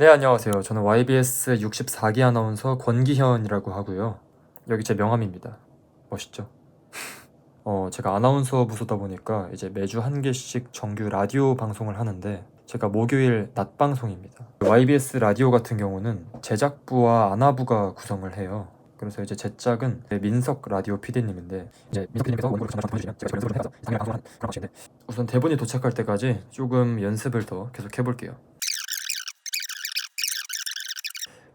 네, 안녕하세요. 저는 YBS 64기 아나운서 권기현이라고 하고요. 여기 제 명함입니다. 멋있죠? 어, 제가 아나운서 부서다 보니까 이제 매주 한 개씩 정규 라디오 방송을 하는데 제가 목요일 낮 방송입니다. YBS 라디오 같은 경우는 제작부와 아나부가 구성을 해요. 그래서 이제 제 짝은 민석 라디오 PD님인데 이제 민석 PD님께서 원고를 전화 보내주시면 제가 연습을 해서 당일 방송하는 그런 방식인데 우선 대본이 도착할 때까지 조금 연습을 더 계속 해볼게요.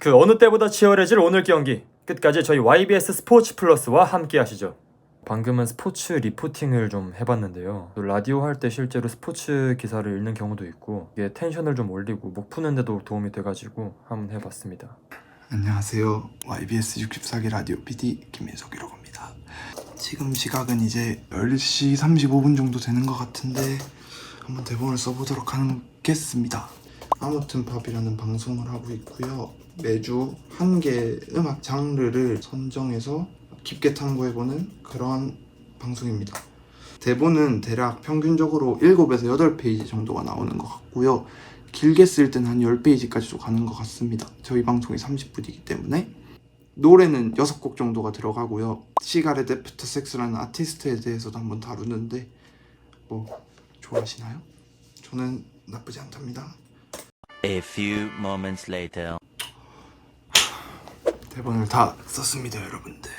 그 어느 때보다 치열해질 오늘 경기 끝까지 저희 YBS 스포츠 플러스와 함께 하시죠. 방금은 스포츠 리포팅을 좀 해봤는데요. 라디오 할 때 실제로 스포츠 기사를 읽는 경우도 있고 이게 텐션을 좀 올리고 목 푸는데도 도움이 돼가지고 한번 해봤습니다. 안녕하세요. YBS 64기 라디오 PD 김민석이라고 합니다. 지금 시각은 이제 10시 35분 정도 되는 것 같은데 한번 대본을 써보도록 하겠습니다. 아무튼 팝이라는 방송을 하고 있고요. 매주 한 개의 음악 장르를 선정해서 깊게 탐구해보는 그런 방송입니다. 대본은 대략 평균적으로 7에서 8페이지 정도가 나오는 것 같고요. 길게 쓸 때는 한 10페이지까지도 가는 것 같습니다. 저희 방송이 30분이기 때문에 노래는 6곡 정도가 들어가고요. 시가렛 애프터 섹스라는 아티스트에 대해서도 한번 다루는데 뭐 좋아하시나요? 저는 나쁘지 않답니다. A few moments later. 대본을 다 썼습니다, 여러분들.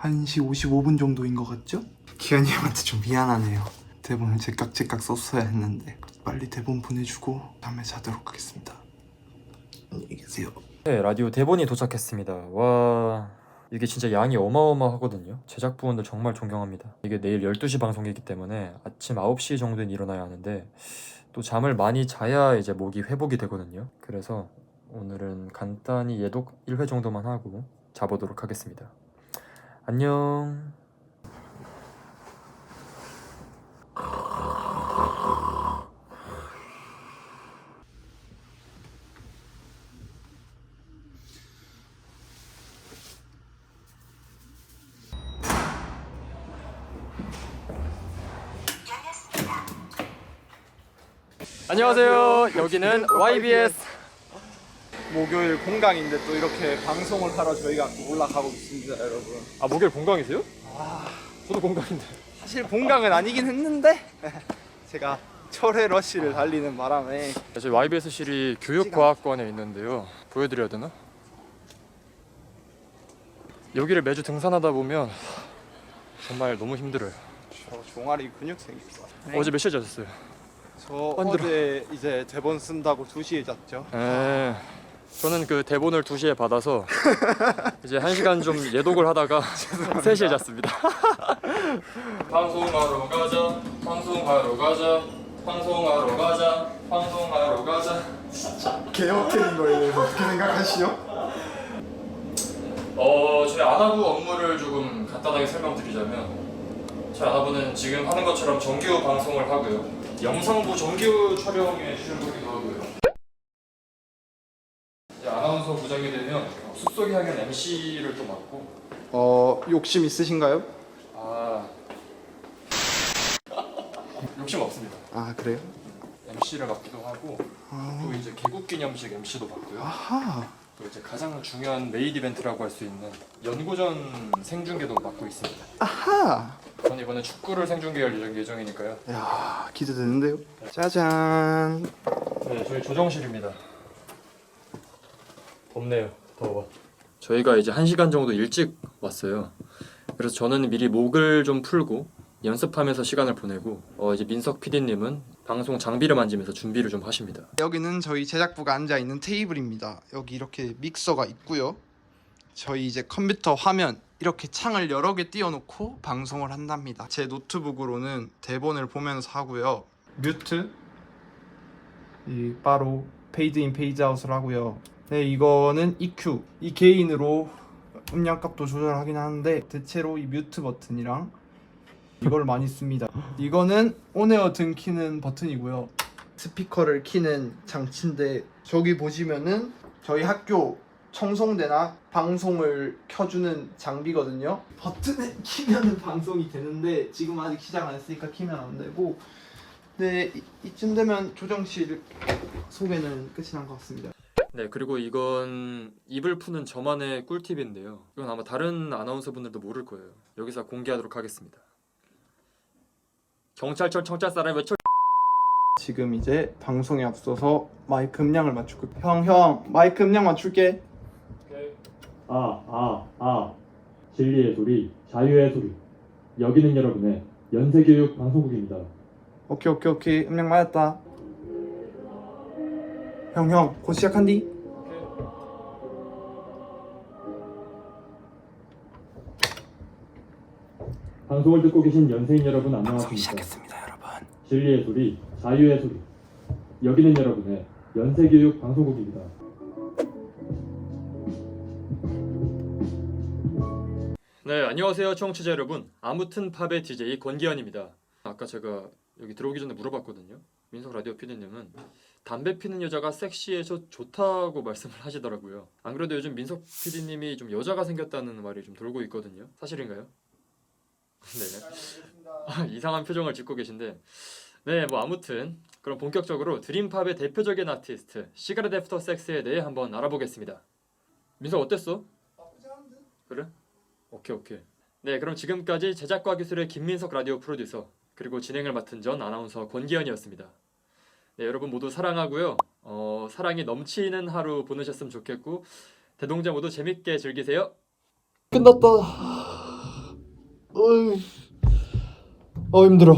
1시 55분 정도인 것 같죠? 기현이 형한테 좀 미안하네요. 대본을 제깍제깍 썼어야 했는데 빨리 대본 보내주고 다음에 자도록 하겠습니다. 안녕히 계세요. 네, 라디오 대본이 도착했습니다. 와, 이게 진짜 양이 어마어마하거든요. 제작부원들 정말 존경합니다. 이게 내일 12시 방송이기 때문에 아침 9시 정도엔 일어나야 하는데 또 잠을 많이 자야 이제 목이 회복이 되거든요. 그래서 오늘은 간단히 예독 1회 정도만 하고 자보도록 하겠습니다. 안녕. 안녕하세요. 여기는 YBS 목요일 공강인데 또 이렇게 방송을 하러 저희가 또 올라가고 있습니다, 여러분. 아 목요일 공강이세요? 저도 공강인데. 사실 공강은 아니긴 했는데 제가 철회 러쉬를 달리는 바람에 저희 YBS실이 교육과학관에 있는데요. 보여드려야 되나? 여기를 매주 등산하다 보면 정말 너무 힘들어요. 저 종아리 근육 생겼어. 어제 몇 시에 자셨어요? 저 힘들어. 어제 이제 대본 쓴다고 2시에 잤죠. 에, 저는 그 대본을 2시에 받아서 이제 1시간 좀 예독을 하다가 3시에 잤습니다. 방송하러 가자, 방송하러 가자, 방송하러 가자, 방송하러 가자. 개혁적인 거에 대해서 어떻게 생각하시죠? 어, 저희 아나부 업무를 조금 간단하게 설명드리자면 저희 아나부는 지금 하는 것처럼 정규 방송을 하고요. 영상부 정규 촬영에 출연하기도 하고요. 이제 아나운서 부장이 되면 숲속의 향연 MC를 또 맡고 어 욕심 있으신가요? 아 욕심 없습니다. 아 그래요? MC를 맡기도 하고 또 이제 개국 기념식 MC도 맡고요. 아하. 또 이제 가장 중요한 메인 이벤트라고 할 수 있는 연고전 생중계도 맡고 있습니다. 아하. 전 이번에 축구를 생중계할 예정- 예정이니까요. 야 기대되는데요. 짜잔. 네, 저희 조정실입니다. 덥네요. 더워. 저희가 이제 한 시간 정도 일찍 왔어요. 그래서 저는 미리 목을 좀 풀고 연습하면서 시간을 보내고 어, 이제 민석 PD님은 방송 장비를 만지면서 준비를 좀 하십니다. 여기는 저희 제작부가 앉아 있는 테이블입니다. 여기 이렇게 믹서가 있고요. 저희 이제 컴퓨터 화면 이렇게 창을 여러 개 띄워놓고 방송을 한답니다. 제 노트북으로는 대본을 보면서 하고요. 뮤트, 이 바로 페이드 인 페이드 아웃을 하고요. 네, 이거는 EQ, 이 개인으로 음량값도 조절하긴 하는데 대체로 이 뮤트 버튼이랑 이걸 많이 씁니다. 이거는 온에어 등 키는 버튼이고요. 스피커를 키는 장치인데 저기 보시면은 저희 학교 청송대나 방송을 켜주는 장비거든요. 버튼을 키면은 방송이 되는데 지금 아직 시작 안 했으니까 키면 안 되고 네 이, 이쯤 되면 조정실 소개는 끝이 난 것 같습니다. 네, 그리고 이건 입을 푸는 저만의 꿀팁인데요. 이건 아마 다른 아나운서분들도 모를 거예요. 여기서 공개하도록 하겠습니다. 경찰청 청자 사람 외쳐 지금 이제 방송에 앞서서 마이크 음량을 맞추고 형 형 마이크 음량 맞출게. 아, 아, 아. 진리의 소리, 자유의 소리. 여기는 여러분의 연세교육 방송국입니다. 오케이 오케이 오케이 음량 맞았다. 형 형 곧 시작한디. 방송을 듣고 계신 연세인 여러분 안녕하십니까? 시작했습니다 여러분 진리의 소리, 자유의 소리. 여기는 여러분의 연세교육 방송국입니다. 네, 안녕하세요, 청취자 여러분. 아무튼 팝의 DJ 권기현입니다. 아까 제가 여기 들어오기 전에 물어봤거든요. 민석 라디오 PD님은 담배 피는 여자가 섹시해서 좋다고 말씀을 하시더라고요. 안 그래도 요즘 민석 PD님이 좀 여자가 생겼다는 말이 좀 돌고 있거든요. 사실인가요? 네. 아, 이상한 표정을 짓고 계신데, 네, 뭐 아무튼 그럼 본격적으로 드림팝의 대표적인 아티스트 시가렛 애프터 섹스에 대해 한번 알아보겠습니다. 민석 어땠어? 그래? 오케이 오케이. 네, 그럼 지금까지 제작과 기술의 김민석 라디오 프로듀서 그리고 진행을 맡은 전 아나운서 권기현이었습니다. 네, 여러분 모두 사랑하고요. 어, 사랑이 넘치는 하루 보내셨으면 좋겠고 대동제 모두 재밌게 즐기세요. 끝났다. 어이. 어 힘들어.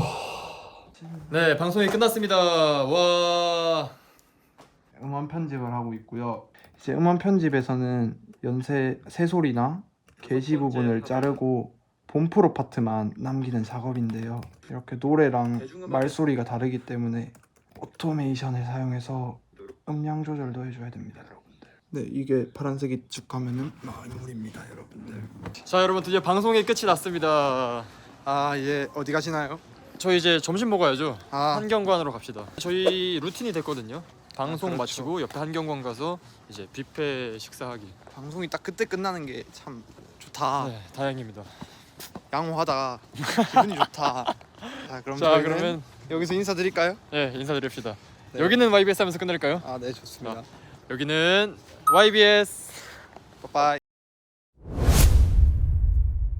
네, 방송이 끝났습니다. 와. 음원 편집을 하고 있고요. 이제 음원 편집에서는 연세 새소리나 게시 부분을 자르고 본프로 파트만 남기는 작업인데요. 이렇게 노래랑 말소리가 다르기 때문에 오토메이션을 사용해서 음량 조절도 해줘야 됩니다, 여러분들. 네, 이게 파란색이 쭉 가면은 마물입니다, 여러분들. 자, 여러분 드디어 방송이 끝이 났습니다. 아, 예, 어디 가시나요? 저희 이제 점심 먹어야죠. 아, 한경관으로 갑시다. 저희 루틴이 됐거든요. 방송 아, 그렇죠. 마치고 옆에 한경관 가서 이제 뷔페 식사하기. 방송이 딱 그때 끝나는 게 참 좋다. 네, 다행입니다. 양호하다. 기분이 좋다. 자, 그럼 자, 저희는 그러면 여기서 인사드릴까요? 네 인사드립시다. 네. 여기는 YBS 하면서 끝낼까요? 아, 네, 좋습니다. 여기는 YBS